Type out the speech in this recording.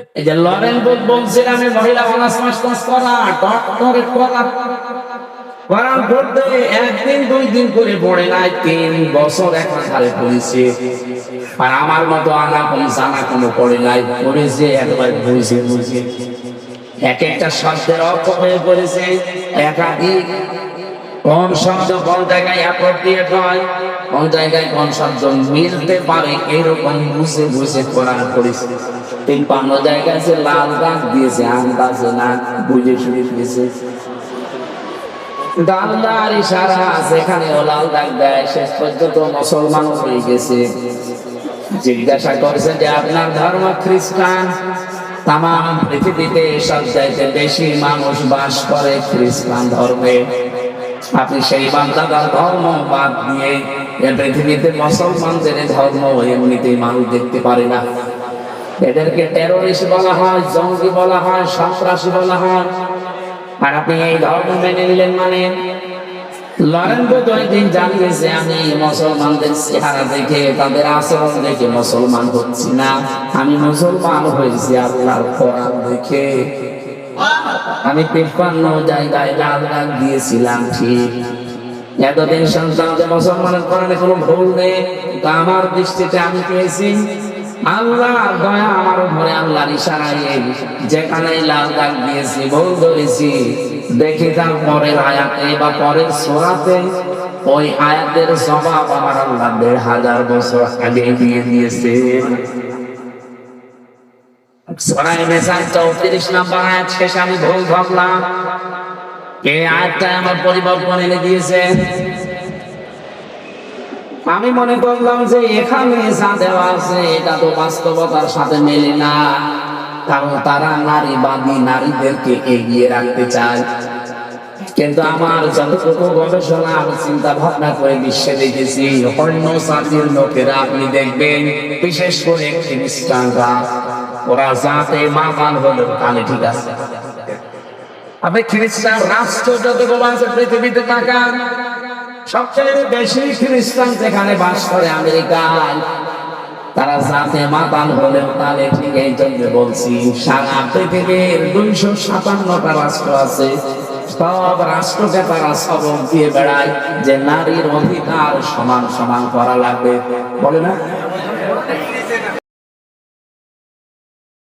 এই যে লরেন মহিলা করা করা। করার একদিন, দুই দিন করে পড়ে নাই, তিন বছর একাধারে পড়েছে। আর আমার মতো আনা কোনো জানা কোনো পড়ে নাই পড়েছে একবার বুঝে এক একটা শব্দের অর্থ হয়ে পড়েছে, একাধিক। শব্দ কোন জায়গায় অ্যাপ্রোপ্রিয়েট হয়, কোন জায়গায় কোন শব্দ মিলতে পারে, এরকম বুঝে বুঝে কোরআন করেছে তিপ্পান্ন জায়গায় সে লাল দাগ দিয়েছে না, বুঝে শুনে দালদার ইশারা সেখানে লাল দাগ দেয়, শেষ পর্যন্ত মুসলমান হয়ে গেছে। জিজ্ঞাসা করেছে যে, আপনার ধর্ম খ্রিস্টান? তাম পৃথিবীতে সব চাইতে বেশি মানুষ বাস করে খ্রিস্টান ধর্মে। আপনি সেই বান্দাদার ধর্ম বাদ দিয়ে এ পৃথিবীতে মুসলমানদের ধর্ম এমনিতেই মানুষ দেখতে পারে না। এদেরকে টেরোরিস্ট বলা হয়, জঙ্গি বলা হয়, সন্ত্রাসী বলা হয়। আর আপনি এই ধর্ম মেনে নিলেন মানে? জানিয়েছে, আমি মুসলমানদের চেহারা দেখে, তাদের দেখে মুসলমান না। আমি মুসলমান হয়েছি আল্লাহর কোরআন দেখে। আমি তিপ্পান্ন জায়গায় লাল দাগ দিয়েছিলাম, ঠিক। এতদিন সন্তান মুসলমানের কোরআনে কোনো ভুল নেই। আমার দৃষ্টিতে আমি পেয়েছি আল্লাহ দয়া আমার উপরে আল্লাহর ইশারায় যেখানে লাল দাগ দিয়েছি ধরেছি দেখে তার পরের আয়াতে বা পরের সোরাতে ওই আয়াতের স্বভাব আমার আল্লাহ দেড় হাজার বছর আগে দিয়ে দিয়েছে। আমি ভুল ভাবলাম। এই আয়াতটা আমার পরিবর্তন এনে দিয়েছে। আমি মনে করলাম যে এখানে যা দেওয়া আছে, এটা তো বাস্তবতার সাথে মেলে না। কারণ তারা নারীবাদী নারীদেরকে এগিয়ে রাখতে চায়। কিন্তু আমার যতটুকু গবেষণা আমি চিন্তা ভাবনা করে বিশ্বে দেখেছি অন্য জাতির লোকেরা আপনি দেখবেন, বিশেষ করে খ্রিস্টানরা, ওরা জাতে মাতাল হলো তাহলে ঠিক আছে। আপনি খ্রিস্টান রাষ্ট্র যতগুলো আছে, পৃথিবীতে তাকান। সবচেয়ে বেশি খ্রিস্টান যেখানে বাস করে আমেরিকায়, তারা জাতে মাতাল হলেও তাহলে ঠিক এই জন্য বলছি, সারা পৃথিবীর দুইশো সাতান্নটা রাষ্ট্র আছে। সব রাষ্ট্রকে তারা সবক দিয়ে বেড়ায় যে নারীর অধিকার সমান সমান করা লাগবে। বলে না?